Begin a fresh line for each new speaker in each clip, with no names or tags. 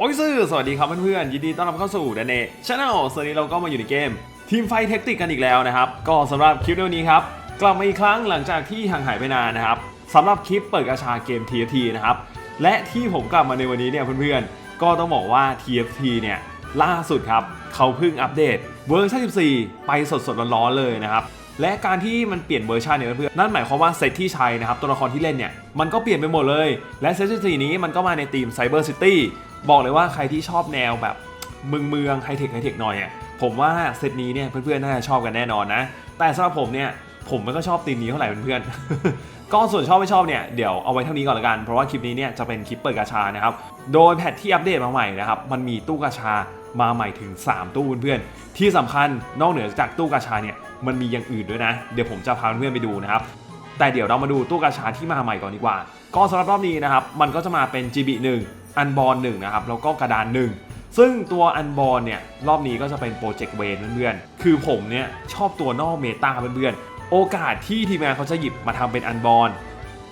โอ้ยซื่อสวัสดีครับเพื่อนๆยินดีต้อนรับเข้าสู่ดนเนช n แนลสวัสดีเราก็มาอยู่ในเกม ทีมไฟเทคติกกันอีกแล้วนะครับ ก็สำหรับคลิปวิดีโอนี้ครับ กลับมาอีกครั้งหลังจากที่ห่างหายไปนานนะครับสำหรับคลิปเปิดกระชาเกม TFT นะครับ และที่ผมกลับมาในวันนี้เนี่ยเพื่อนๆ ก็ต้องบอกว่า TFT เนี่ยล่าสุดครับ เขาเพิ่งอัปเดตเวอร์ชัน14 ไปสดๆร้อนๆเลยนะครับและการที่มันเปลี่ยนเวอร์ชันเนี่ยเพื่อนๆนั่นหมายความว่าเซตที่ใช้นะครับตัวละครที่เล่นเนี่ยมันก็เปลี่ยนไปหมดเลย และเซตที่4นี้มันก็มาในธีม Cyber City บอ บอกเลยว่าใครที่ชอบแนวแบบเมืองเมืองไฮเทคไฮเทคหน่อยอะผมว่าเซตนี้เนี่ยเพื่อนๆน่าจะชอบกันแน่นอนนะ แต่สำหรับผมเนี่ยผมไม่ก็ชอบธีมนี้เท่าไหร่เพื่อนๆ ก็ส่วนชอบไม่ชอบเนี่ยเดี๋ยวเอาไว้เท่านี้ก่อนละกัน เพราะว่าคลิปนี้เนี่ยจะเป็นคลิปเปิดกาชานะครับ โดยแพทที่อัปเดตมาใหม่นะครับมันมีตู้กาชามาใหม่ถึง 3 ตู้เพื่อนๆที่สำคัญนอกเหนือจากตู้กาชาเนี่ยมันมีอย่างอื่นด้วยนะ เดี๋ยวผมจะพาเพื่อนๆไปดูนะครับแต่เดี๋ยวเรามาดูตู้กาชาที่มาใหม่ก่อนดีกว่าก็สำหรับรอบนี้นะครับมันก็จะมาเป็น GB 1อันบอล1นะครับแล้วก็กระดาน1ซึ่งตัวอันบอลเนี่ยรอบนี้ก็จะเป็นโปรเจกต์เวนเพื่อนๆ คือผมเนี่ยชอบตัวนอกเมตาเพื่อนๆ โอกาสที่ทีมงานเขาจะหยิบมาทำเป็นอันบอล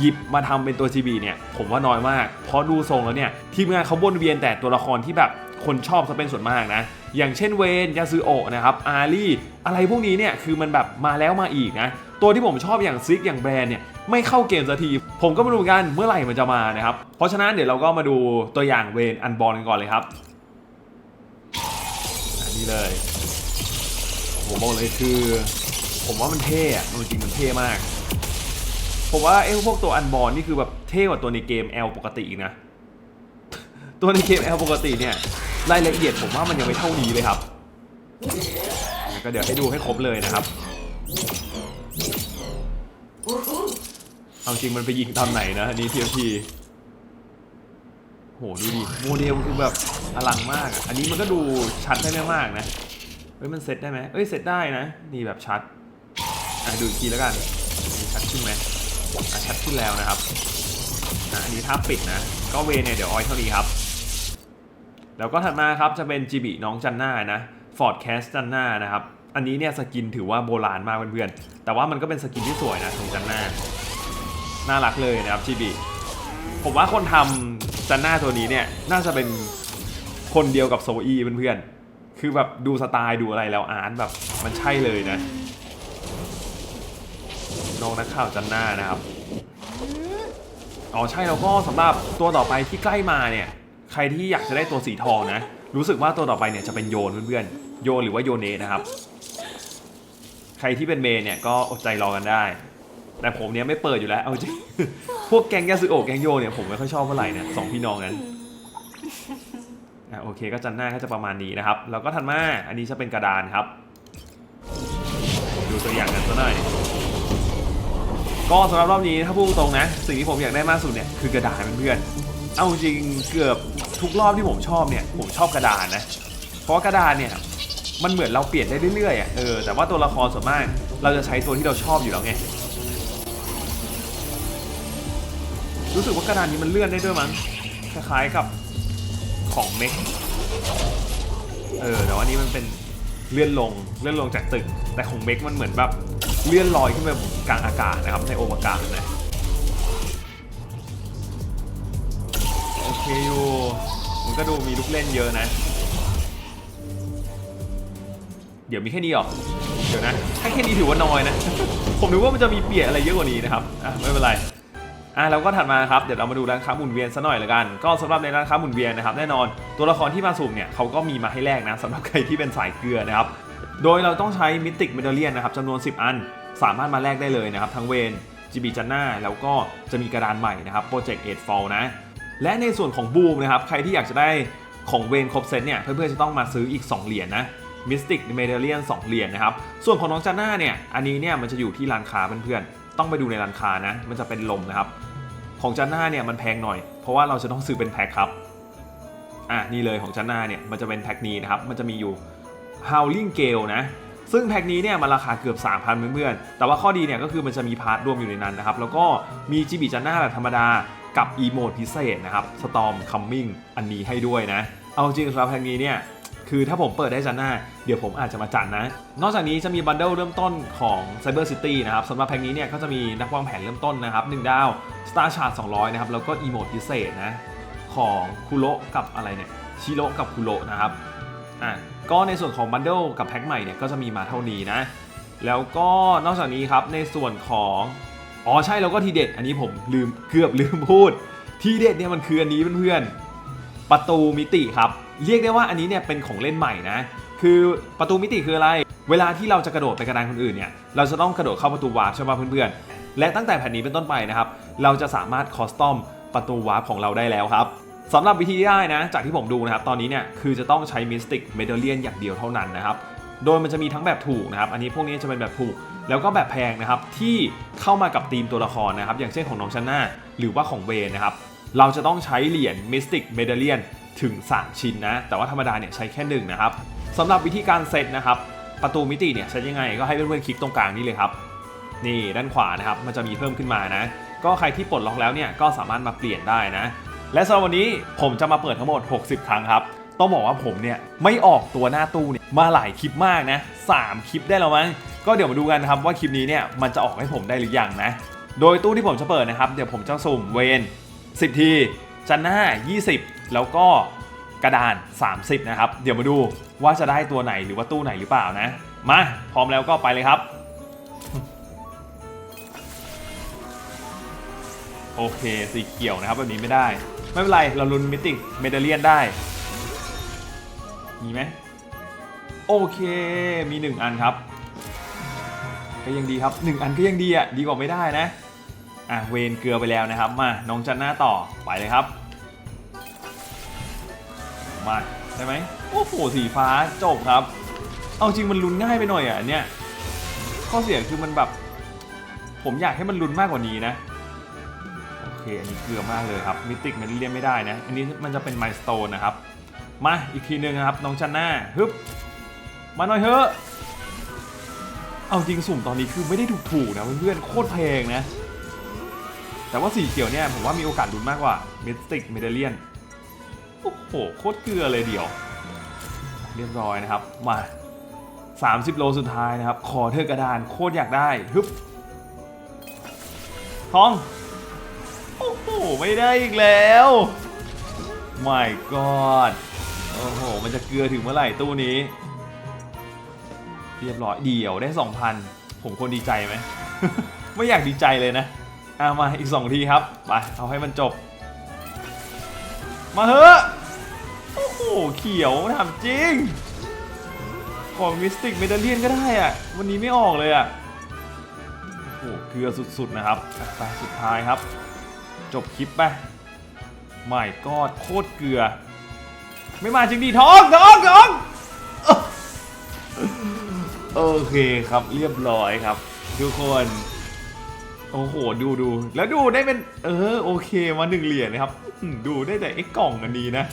หยิบมาทำเป็นตัว GB เนี่ยผมว่าน้อยมาก เพราะดูทรงแล้วเนี่ยทีมงานเขาวนเวียนแต่ตัวละครที่แบบคนชอบซะเป็นส่วนมากนะ อย่างเช่นเวนยาซืโอะนะครับอารีอะไรพวกนี้เนี่ยคือมันแบบมาแล้วมาอีกนะ ตัวที่ผมชอบอย่างซิกอย่างแบรนด์เนี่ย ไม่เข้าเกมสักที ผมก็ไม่รู้เหมือนกันเมื่อไหร่มันจะมานะครับ เพราะฉะนั้นเดี๋ยวเราก็มาดูตัวอย่างเวนอันบอลกันก่อนเลยครับอันนี้เลยผมบอกเลยคือ ผมว่ามันเท่อะจริงมันเท่มาก ผมว่าไอ้พวกตัวอันบอลนี่คือแบบเท่กว่าตัวในเกม L ปกติอีกนะ ตัวในเกม L ปกติเนี่ยรายละเอียดผมว่ามันยังไม่เท่านี้เลยครับก็เดี๋ยวให้ดูให้ครบเลยนะครับ เอาจริงมันไปยิงตอนไหนนะอันนี้ทีทีโหดูดิโมเดลคือแบบอลังมากอะอันนี้มันก็ดูชัดได้ไม่มากนะ เฮ้ยมันเซตได้ไหมเอ้ยเซตได้นะ นี่แบบชัด อะดูอีกทีแล้วกันนี่ชัดขึ้นไหมอะชัดขึ้นแล้วนะครับอะอันนี้ถ้าปิดนะ ก็เวเนี่ยเดี๋ยวออยเท่านี้ครับ แล้วก็ถัดมาครับจะเป็นจิบิน้องจันน่านะฟอร์ดแคสจันน่านะครับ อันนี้เนี่ยสกินถือว่าโบราณมากเพื่อนๆ แต่ว่ามันก็เป็นสกินที่สวยนะของจันน่า น่ารักเลยนะครับจิบิผมว่าคนทำจันน่าตัวนี้เนี่ยน่าจะเป็นคนเดียวกับโซอีเพื่อนๆ คือแบบดูสไตล์ดูอะไรแล้วอาร์ตแบบมันใช่เลยนะน้องนักข่าวจันน่านะครับอ๋อใช่แล้วก็สำหรับตัวต่อไปที่ใกล้มาเนี่ยใครที่อยากจะได้ตัวสีทองนะ รู้สึกว่าตัวต่อไปเนี่ยจะเป็นโยนเพื่อนๆโยนหรือว่าโยเนนะครับ ใครที่เป็นเมนเนี่ยก็อดใจรอกันได้ แต่ผมเนี่ยไม่เปิดอยู่แล้ว เอาจริง พวกแกงยาสึโอะแกงโยเนี่ยผมไม่ค่อยชอบเท่าไหร่เนี่ยสองพี่น้องนั้นอะโอเคก็จันหน้าก็จะประมาณนี้นะครับ แล้วก็ถัดมาอันนี้จะเป็นกระดานครับ ดูตัวอย่างกันสักหน่อย ก็สำหรับรอบนี้ถ้าพูดตรงนะ สิ่งที่ผมอยากได้มากสุดเนี่ยคือกระดานเพื่อนๆเอาจริงเกือบทุกรอบที่ผมชอบเนี่ยผมชอบกระดานนะ เพราะกระดานเนี่ยมันเหมือนเราเปลี่ยนได้เรื่อยๆอะเออแต่ว่าตัวละครส่วนมากเราจะใช้ตัวที่เราชอบอยู่แล้วไง รู้สึกว่ากระดานนี้มันเลื่อนได้ด้วยมั้งคล้ายๆกับของเมกเออแต่ว่านี้มันเป็นเลื่อนลงเลื่อนลงจากตึก แต่ของเมกมันเหมือนแบบเลื่อนลอยขึ้นไปกลางอากาศนะครับในโอมากาศนะโอเคอยู่มันก็ดูมีลูกเล่นเยอะนะ เดี๋ยวมีแค่นี้หรอเดี๋ยวนะให้แค่นี้ถือว่าน้อยนะ ผมนึกว่ามันจะมีเปลี่ยนอะไรเยอะกว่านี้นะครับอะไม่เป็นไร อะแล้วก็ถัดมาครับเดี๋ยวเรามาดูร้านค้าหมุนเวียนซะหน่อยละกัน ก็สำหรับในร้านค้าหมุนเวียนนะครับแน่นอนตัวละครที่มาสุ่มเนี่ยเขาก็มีมาให้แลกนะสำหรับใครที่เป็นสายเกลือนะครับโดยเราต้องใช้มิติกเมดัลเลียนนะครับจำนวน 10 อันสามารถมาแลกได้เลยนะครับทั้งเวนจีบีจันน่าแล้วก็จะมีกระดานใหม่นะครับโปรเจกต์เอ็ดฟอลนะและในส่วนของบูมนะครับใครที่อยากจะได้ของเวนครบเซตเนี่ยเพื่อนๆจะต้องมาซื้ออีก 2 เหรียญนะมิสติกเมดัลเลียน2เหรียญนะครับส่วนของน้องจันน่าเนี่ยอันนี้เนี่ยมันจะอยู่ที่ร้านค้าเพื่อนๆต้องไปดูในร้านค้านะมันจะเป็นลมนะครับ ของจันน่าเนี่ยมันแพงหน่อย เพราะว่าเราจะต้องซื้อเป็นแพ็คครับ อะนี่เลยของจันน่าเนี่ยมันจะเป็นแพ็คนี้นะครับ มันจะมีอยู่ Howling Gale นะ ซึ่งแพ็คนี้เนี่ยมันราคาเกือบ 3,000เพื่อนๆ แต่ว่าข้อดีเนี่ยก็คือมันจะมีพาร์ทรวมอยู่ในนั้นนะครับ แล้วก็มีจิบิจันน่าแบบธรรมดากับอีโมดพิเศษนะครับ Storm Coming อันนี้ให้ด้วยนะ เอาจริงสำหรับแพ็คนี้เนี่ย คือถ้าผมเปิดได้จันน่าเดี๋ยวผมอาจจะมาจัดนะ นอกจากนี้จะมีบันเดิลเริ่มต้นของ Cyber City นะครับสำหรับแพ็คนี้เนี่ยก็จะมีนักวางแผนเริ่มต้นนะครับ1ดาว Star Chart 200 นะครับ แล้วก็อีโมดพิเศษนะ ของคุโรกับอะไรเนี่ยชิโร่กับคุโรนะครับอะก็ในส่วนของบันเดิลกับแพ็คใหม่เนี่ยก็จะมีมาเท่านี้นะ แล้วก็นอกจากนี้ครับในส่วนของอ๋อใช่แล้วก็ทีเด็ด อันนี้ผมลืมเกือบลืมพูด ทีเด็ดเนี่ยมันคืออันนี้เพื่อนๆ ประตูมิติครับ เรียกได้ว่าอันนี้เนี่ยเป็นของเล่นใหม่นะ คือประตูมิติคืออะไร เวลาที่เราจะกระโดดไปกระดานคนอื่นเนี่ย เราจะต้องกระโดดเข้าประตูวาร์ปใช่ไหมเพื่อนๆ และตั้งแต่แผ่นนี้เป็นต้นไปนะครับ เราจะสามารถคอสตอมประตูวาร์ปของเราได้แล้วครับสำหรับวิธีที่ได้นะ จากที่ผมดูนะครับ ตอนนี้เนี่ยคือจะต้องใช้มิสติกเมดัลเลียนอย่างเดียวเท่านั้นนะครับ โดยมันจะมีทั้งแบบถูกนะครับ อันนี้พวกนี้จะเป็นแบบถูก แล้วก็แบบแพงนะครับที่เข้ามากับธีมตัวละครนะครับ อย่างเช่นของน้องชันน่าหรือว่าของเวนนะครับ เราจะต้องใช้เหรียญมิสติกเมดัลเลียนถึง 3 ชิ้นนะ แต่ว่าธรรมดาเนี่ยใช้แค่หนึ่งนะครับสำหรับวิธีการเซตนะครับ ประตูมิติเนี่ยใช้ยังไงก็ให้เพื่อนๆคลิกตรงกลางนี่เลยครับ นี่ด้านขวานะครับมันจะมีเพิ่มขึ้นมานะ ก็ใครที่ปลดล็อกแล้วเนี่ยก็สามารถมาเปลี่ยนได้นะ และสำหรับวันนี้ผมจะมาเปิดทั้งหมด 60 ครั้งครับต้องบอกว่าผมเนี่ยไม่ออกตัวหน้าตู้เนี่ยมาหลายคลิปมากนะ3คลิปได้แล้วมั้งก็เดี๋ยวมาดูกันนะครับว่าคลิปนี้เนี่ยมันจะออกให้ผมได้หรือยังนะ โดยตู้ที่ผมจะเปิดนะครับเดี๋ยวผมจะสุ่มเวน 10 ทีจันหน้า 20 แล้วก็กระดาน 30 นะครับ เดี๋ยวมาดูว่าจะได้ตัวไหนหรือว่าตู้ไหนหรือเปล่านะ มา พร้อมแล้วก็ไปเลยครับ โอเค สีเขียวนะครับแบบนี้ไม่ได้ ไม่เป็นไร เราลุ้นมิติเมดัลเลียนได้ มีไหม โอเค มี 1 อันครับ ก็ยังดีครับ 1 อันก็ยังดีอะ ดีกว่าไม่ได้นะ อะเวนเกลือไปแล้วนะครับ มาน้องจันหน้าต่อไปเลยครับ มาใช่ไหมโอ้โหสีฟ้าจบครับ เอาจริงมันลุ้นง่ายไปหน่อยอะเนี่ยข้อเสียคือมันแบบ ผมอยากให้มันลุ้นมากกว่านี้นะโอเคอันนี้เกลือมากเลยครับมิติกมันเรียนไม่ได้นะ อันนี้มันจะเป็นไม s สโตนนะครับ มาอีกทีหนึ่งนะครับน้องชันน่าฮึบมาหน่อยเถอะเอาจริงสุ่มตอนนี้คือไม่ได้ถูกถูกๆนะเพื่อนๆโคตรแพงนะ แต่ว่าสีเขียวเนี่ยผมว่ามีโอกาสลุ้นมากกว่ามิติกเมเดเลียนโอ้โหโคตรเกลือเลยเดี๋ยว เรียบร้อยนะครับ มา 30 โลสุดท้ายนะครับ ขอเธอกระดานโคตรอยากได้ฮึบทอง โอ้โห ไม่ได้อีกแล้ว my god โอ้โห มันจะเกลือถึงเมื่อไหร่ตู้นี้ เรียบร้อยเดี๋ยวได้ 2,000 ผมควรดีใจไหม ไม่อยากดีใจเลยนะ อะมาอีก2ทีครับ ไป เอาให้มันจบ มาเถอะ โอ้โห เขียวถามจริง ของมิสติกเมดัลเลียนก็ได้อะวันนี้ไม่ออกเลยอะโอ้โห เกลือสุดๆนะครับอะไปสุดท้ายครับ จบคลิปไปไม่กอดโคตรเกลือ ไม่มาจริงดิท้องท้องท้องโอเคครับเรียบร้อยครับ ทุกคน โอ้โหดูดูแล้วดูได้เป็นเออโอเคมาหนึ่งเหรียญนะครับดูได้แต่ไอ้กล่องอันนี้นะ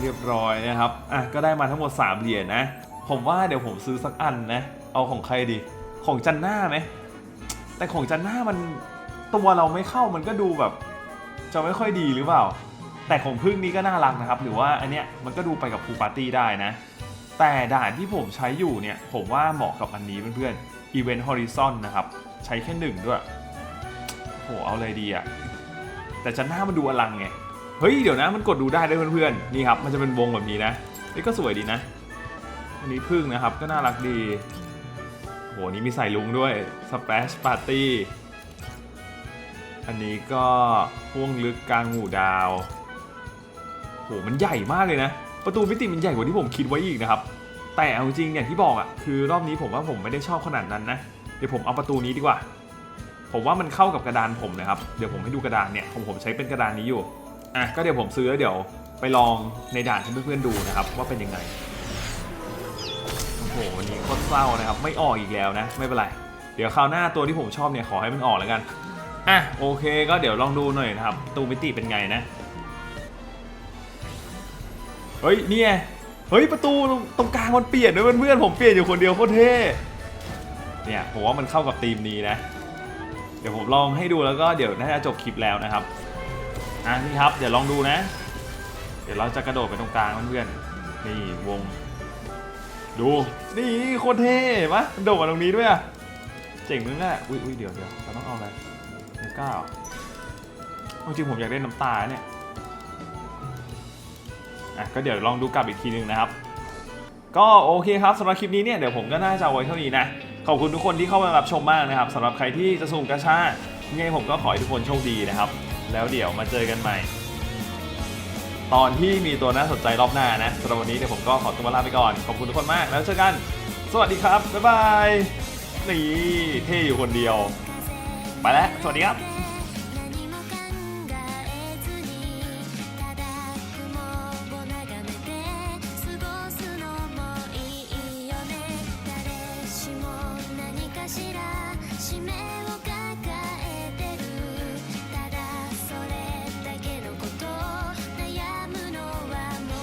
เรียบร้อยนะครับอะก็ได้มาทั้งหมด 3 เหรียญนะ ผมว่าเดี๋ยวผมซื้อสักอันนะ เอาของใครดี ของจันหน้าไหมแต่ของจันหน้ามันตัวเราไม่เข้ามันก็ดูแบบ จะไม่ค่อยดีหรือเปล่า แต่ของพึ่งนี้ก็น่ารักนะครับ หรือว่าอันเนี้ยมันก็ดูไปกับฟูปาร์ตี้ได้นะ แต่ด่านที่ผมใช้อยู่เนี่ยผมว่าเหมาะกับอันนี้เพื่อนๆ Event Horizon นะครับ ใช้แค่หนึ่งด้วยโหเอาเลยดีอะแต่จันหน้ามันดูอลังไง เฮ้ย เดี๋ยวนะมันกดดูได้ด้วยเพื่อนๆ นี่ครับ มันจะเป็นวงแบบนี้นะนี่ก็สวยดีนะ อันนี้พึ่งนะครับ ก็น่ารักดี โห นี่มีใส่ลุงด้วย Splash Party อันนี้ก็พ่วงลึกกลางหมู่ดาว โห มันใหญ่มากเลยนะ ประตูมิติมันใหญ่กว่าที่ผมคิดไว้อีกนะครับ แต่เอาจริงอย่างที่บอกอะ่ะ คือรอบนี้ผมว่าผมไม่ได้ชอบขนาดนั้นนะ ดี๋ยวผมเอาประตูนี้ดีกว่า ผมว่ามันเข้ากับกระดานผมนะครับ เดี๋ยวผมให้ดูกระดานเนี่ยผมผมใช้เป็นกระดานนี้อยู่ อะก็เดี๋ยวผมซื้อแล้วเดี๋ยวไปลองในด่านให้เพื่อนๆดูนะครับ ว่าเป็นยังไง โอ้โหวันนี้โคตรเศร้านะครับ ไม่ออกอีกแล้วนะ ไม่เป็นไร เดี๋ยวคราวหน้าตัวที่ผมชอบเนี่ยขอให้มันออกแล้วกัน อะโอเคก็เดี๋ยวลองดูหน่อยนะครับตูมิติเป็นไงนะ เฮ้ยเนี่ย เฮ้ยประตูตรงกลางมันเปลี่ยนด้วยเพื่อนๆผมเปลี่ยนอยู่คนเดียวโคตรเท่ เนี่ยผมว่ามันเข้ากับธีมนี้นะ เดี๋ยวผมลองให้ดูแล้วก็เดี๋ยวน่าจะจบคลิปแล้วนะครับอะนี่ครับเดี๋ยวลองดูนะ เดี๋ยวเราจะกระโดดไปตรงกลางเพื่อนๆนี่วง ดูนี่โคตรเท่ปะโดดมาตรงนี้ด้วยอะเจ๋งมึงอะอุ้ยอุ้ยเดี๋ยวเดี๋ยวเราต้องเอาอะไรไม่กล้าเหรอเอาจริงผมอยากได้น้ำตาเนี่ยอะก็เดี๋ยวลองดูกลับอีกทีนึงนะครับ ก็โอเคครับสำหรับคลิปนี้เนี่ยเดี๋ยวผมก็น่าจะไว้เท่านี้นะ ขอบคุณทุกคนที่เข้ามารับชมมากนะครับสำหรับใครที่จะสุ่มกระชายังไงผมก็ขอให้ทุกคนโชคดีนะครับ แล้วเดี๋ยวมาเจอกันใหม่ ตอนที่มีตัวน่าสนใจรอบหน้านะสำหรับวันนี้เดี๋ยวผมก็ขอตัวลาไปก่อน ขอบคุณทุกคนมากแล้วเจอกัน สวัสดีครับ บ๊ายบาย นี่เท่อยู่คนเดียว ไปแล้ว สวัสดีครับ